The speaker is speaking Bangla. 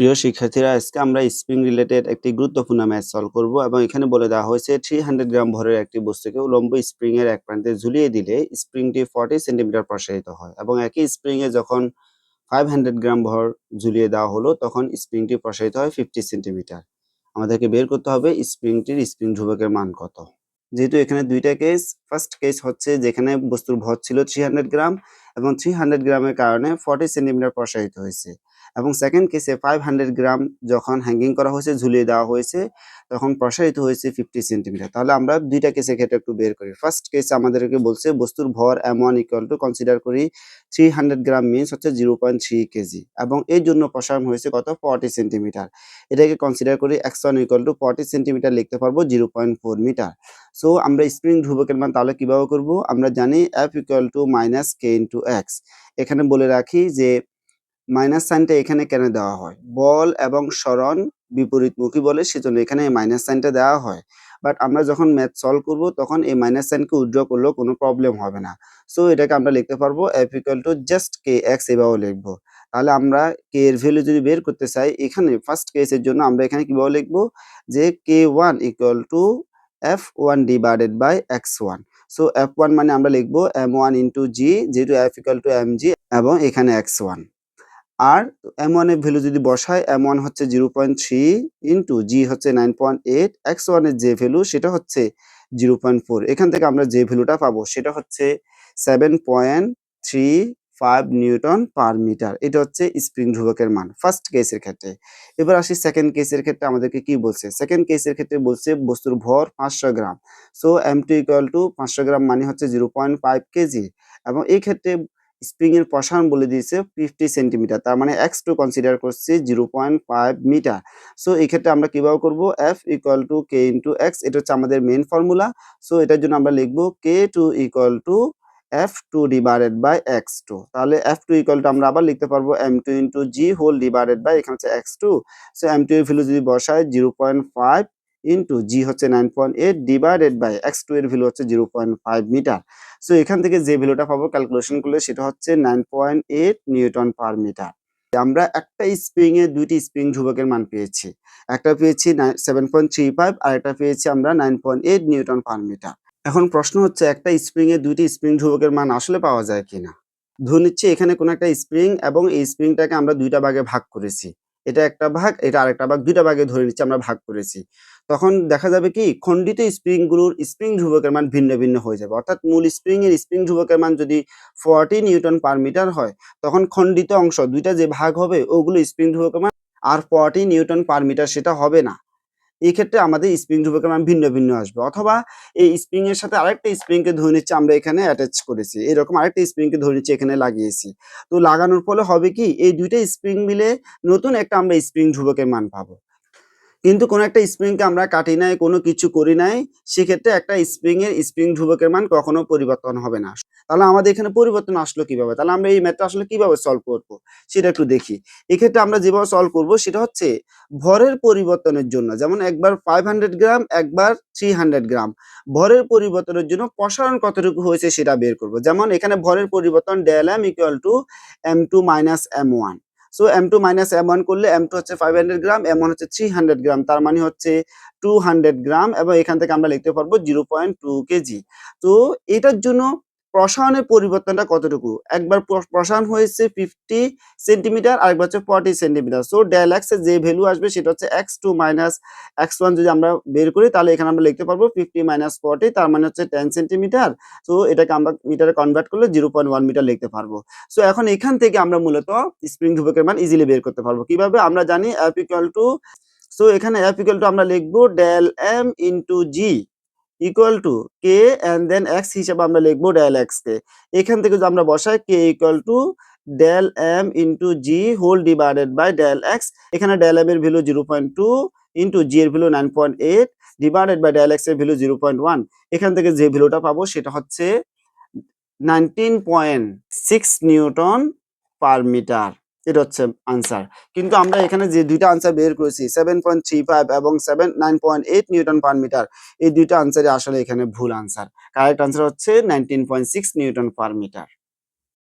প্রিয় শিক্ষার্থীরা, আজকে আমরা স্প্রিং রিলেটেড একটি গুরুত্বপূর্ণ ম্যাথ সলভ করব এবং এখানে বলে দেওয়া হয়েছে থ্রি হান্ড্রেড গ্রাম ভরের একটি বস্তুকে উলম্ব স্প্রিং এর এক প্রান্তে ঝুলিয়ে দিলে স্প্রিংটি ফর্টি সেন্টিমিটার প্রসারিত হয় এবং একই স্প্রিং এ যখন ফাইভ হান্ড্রেড গ্রাম ভর ঝুলিয়ে দেওয়া হলো, তখন স্প্রিংটি প্রসারিত হয় ফিফটি সেন্টিমিটার আমাদেরকে বের করতে হবে স্প্রিংটির স্প্রিং ধ্রুবকের মান কত। যেহেতু এখানে দুইটা কেস ফার্স্ট কেস হচ্ছে যেখানে বস্তুর ভর ছিল থ্রি হান্ড্রেড গ্রাম এবং থ্রি হান্ড্রেড গ্রামের কারণে ফর্টি সেন্টিমিটার প্রসারিত হয়েছে। এবং সেকেন্ড কেসে ফাইভ হান্ড্রেড গ্রাম যখন হ্যাঙ্গিং করা হয়েছে, ঝুলিয়ে দেওয়া হয়েছে, তখন প্রসারিত হয়েছে ফিফটি সেন্টিমিটার তাহলে আমরা দুইটা কেসের ক্ষেত্রে একটু বের করি। ফার্স্ট কেসে আমাদেরকে বলছে, বস্তুর ভর M one equal to consider করি থ্রি হান্ড্রেড গ্রাম মিনস হচ্ছে জিরো পয়েন্ট থ্রি কেজি এবং এর জন্য প্রসারণ হয়েছে কত? ফর্টি সেন্টিমিটার এটাকে কনসিডার করি X one equal to forty centimetre লিখতে পারব zero point four metre so আমরা স্প্রিং ধ্রুবকের মান তাহলে কীভাবে করব? আমরা জানি F equal to minus K into X এখানে বলে রাখি যে মাইনাস সাইনটা এখানে কেন দেওয়া হয়? বল এবং সরণ বিপরীতমুখী বলে, সেজন্য এখানে এই মাইনাস সাইনটা দেওয়া হয়। বাট আমরা যখন ম্যাথ সলভ করব, তখন এই মাইনাস সাইনকে উইথড্র করলেও কোনো প্রবলেম হবে না। সো এটাকে আমরা লিখতে পারব F to just K X এভাবে লিখব। তাহলে আমরা কে এর ভ্যালু যদি বের করতে চাই, এখানে ফার্স্ট কেসের জন্য আমরা এখানে কীভাবে লিখব? যে K one equal to F one divided by X one so F one মানে আমরা লিখব এম ওয়ান ইন্টু জি যেহেতু F equal to M G এবং এখানে এক্স ওয়ান আর এম ওয়ানের ভ্যালু যদি বসায় এম ওয়ান হচ্ছে zero point three into G হচ্ছে নাইন পয়েন্ট এইট এক্স ওয়ানের যে ভ্যালু সেটা হচ্ছে জিরো পয়েন্ট ফোর এখান থেকে আমরা যে ভ্যালুটা পাবো সেটা হচ্ছে seven point three five newton per metre. এটা হচ্ছে স্প্রিং ধ্রুবকের মান ফার্স্ট কেসের ক্ষেত্রে। এবার আসি সেকেন্ড কেসের ক্ষেত্রে, আমাদেরকে কি বলছে? সেকেন্ড কেসের ক্ষেত্রে বলছে বস্তুর ভর পাঁচশো গ্রাম। So M two equal to পাঁচশো গ্রাম মানে হচ্ছে জিরো পয়েন্ট ফাইভ কেজি। এবং এই ক্ষেত্রে স্প্রিং এর প্রসারণ বলে দিয়েছে ফিফটি সেন্টিমিটার তার মানে এক্স টু কনসিডার করছি zero point five metre so এই ক্ষেত্রে আমরা কীভাবে করব? F equal to K into X এটা হচ্ছে আমাদের মেন ফর্মুলা সো এটার জন্য আমরা লিখব K two equal to F two divided by X two তাহলে এফ টু ইকুয়াল টু আমরা আবার লিখতে পারব M two into G whole divided by এখানে হচ্ছে X two so M two এর ভ্যালু যদি বসায় zero point five into G হচ্ছে nine point eight divided by X two এর ভ্যালু হচ্ছে zero point five metre so এখান থেকে যে ভ্যালুটা পাবো ক্যালকুলেশন করলে সেটা হচ্ছে nine point eight newton per metre আমরা একটা স্প্রিং এ দুইটি স্প্রিং ধ্রুবকের মান পেয়েছি। একটা পেয়েছি সেভেন পয়েন্ট থ্রি ফাইভ আর একটা পেয়েছি আমরা nine point eight newton per metre এখন প্রশ্ন হচ্ছে, একটা স্প্রিং এ দুইটি স্প্রিং ধ্রুবকের মান আসলে পাওয়া যায় কিনা? ধরে নিচ্ছি, এখানে কোনো একটা স্প্রিং এবং এই স্প্রিংটাকে আমরা দুইটা ভাগে ভাগ করেছি। এটা একটা ভাগ, এটা আরেকটা ভাগ, দুইটা ভাগে ধরে নিচ্ছি আমরা ভাগ করেছি। তখন দেখা যাবে কি, খণ্ডিত স্প্রিংগুলোর স্প্রিং ধ্রুবকের মান ভিন্ন ভিন্ন হয়ে যাবে। অর্থাৎ মূল স্প্রিং এর স্প্রিং ধ্রুবকের মান যদি ফর্টি নিউটন পার মিটার হয়, তখন খণ্ডিত অংশ দুইটা যে ভাগ হবে, ওগুলো স্প্রিং ধ্রুবকের মান, আর ফর্টি নিউটন পার মিটার সেটা হবে না। এই ক্ষেত্রে আমাদের স্প্রিং ধ্রুবকের মান ভিন্ন ভিন্ন আসবে। অথবা এই স্প্রিং এর সাথে আরেকটা স্প্রিং কে ধরে নিচ্ছে আমরা এখানে অ্যাটাচ করেছি। এরকম আরেকটা স্প্রিং কে ধরে নিচ্ছে এখানে লাগিয়েছি। তো লাগানোর ফলে হবে কি, এই দুইটা স্প্রিং মিলে নতুন একটা আমরা স্প্রিং ধ্রুবকের মান পাবো। কিন্তু কোনো একটা স্প্রিংকে আমরা কাটি নাই, কোনো কিছু করি নাই, সেক্ষেত্রে একটা স্প্রিং এর স্প্রিং ধ্রুবকের মান কখনো পরিবর্তন হবে না। তাহলে আমাদের এখানে পরিবর্তন আসলো কীভাবে? তাহলে আমরা এই ম্যাথটা আসলে কীভাবে সলভ করব? সেটা একটু দেখি। এক্ষেত্রে আমরা যেভাবে সলভ করব, সেটা হচ্ছে ভরের পরিবর্তনের জন্য, যেমন একবার ফাইভ হান্ড্রেড গ্রাম একবার থ্রি হান্ড্রেড গ্রাম ভরের পরিবর্তনের জন্য প্রসারণ কতটুকু হয়েছে সেটা বের করব। যেমন এখানে ভরের পরিবর্তন del M equal to M two minus M one so M two minus M one করলে এম টু হচ্ছে five hundred gram M one হচ্ছে থ্রি হান্ড্রেড গ্রাম তার মানে হচ্ছে টু হান্ড্রেড গ্রাম এবং এখান থেকে আমরা লিখতে পারব জিরো পয়েন্ট টু কেজি তো এটার জন্য প্রসারণের পরিবর্তনটা কতটুকু? একবার প্রসারণ হয়েছে ফিফটি সেন্টিমিটার আরেকবার হচ্ছে ফর্টি সেন্টিমিটার সো ডেল এক্সের যে ভ্যালু আসবে সেটা হচ্ছে X two minus X one যদি আমরা বের করি, তাহলে এখানে আমরা লিখতে পারব ফিফটি মাইনাস ফর্টি তার মানে হচ্ছে টেন সেন্টিমিটার সো এটাকে আমরা মিটারে কনভার্ট করলে জিরো পয়েন্ট ওয়ান মিটার লিখতে পারব। সো এখন এখান থেকে আমরা মূলত স্প্রিং ধ্রুবকের মান ইজিলি বের করতে পারব। কীভাবে? আমরা জানি ইকুয়াল টু সো এখানে ইকুয়াল টু আমরা লিখব del M into G equal to K and then X হিসাবে আমরা লিখব ডেল এক্স কে। এখান থেকে যদি আমরা বসাই K equal to del M into G whole divided by del X এখানে ডেল এম এর value zero point two into G এর value nine point eight divided by del এক্সের ভ্যালু জিরো পয়েন্ট ওয়ান এখান থেকে যে ভ্যালুটা পাবো সেটা হচ্ছে nineteen point six newton per metre এটা হচ্ছে আনসার কিন্তু আমরা এখানে যে দুইটা আনসার বের করেছি সেভেন পয়েন্ট থ্রি ফাইভ এবং seven nine point eight newton per metre, এই দুইটা আনসারে আসলে এখানে ভুল আনসার কারেক্ট আনসার হচ্ছে nineteen point six newton per metre.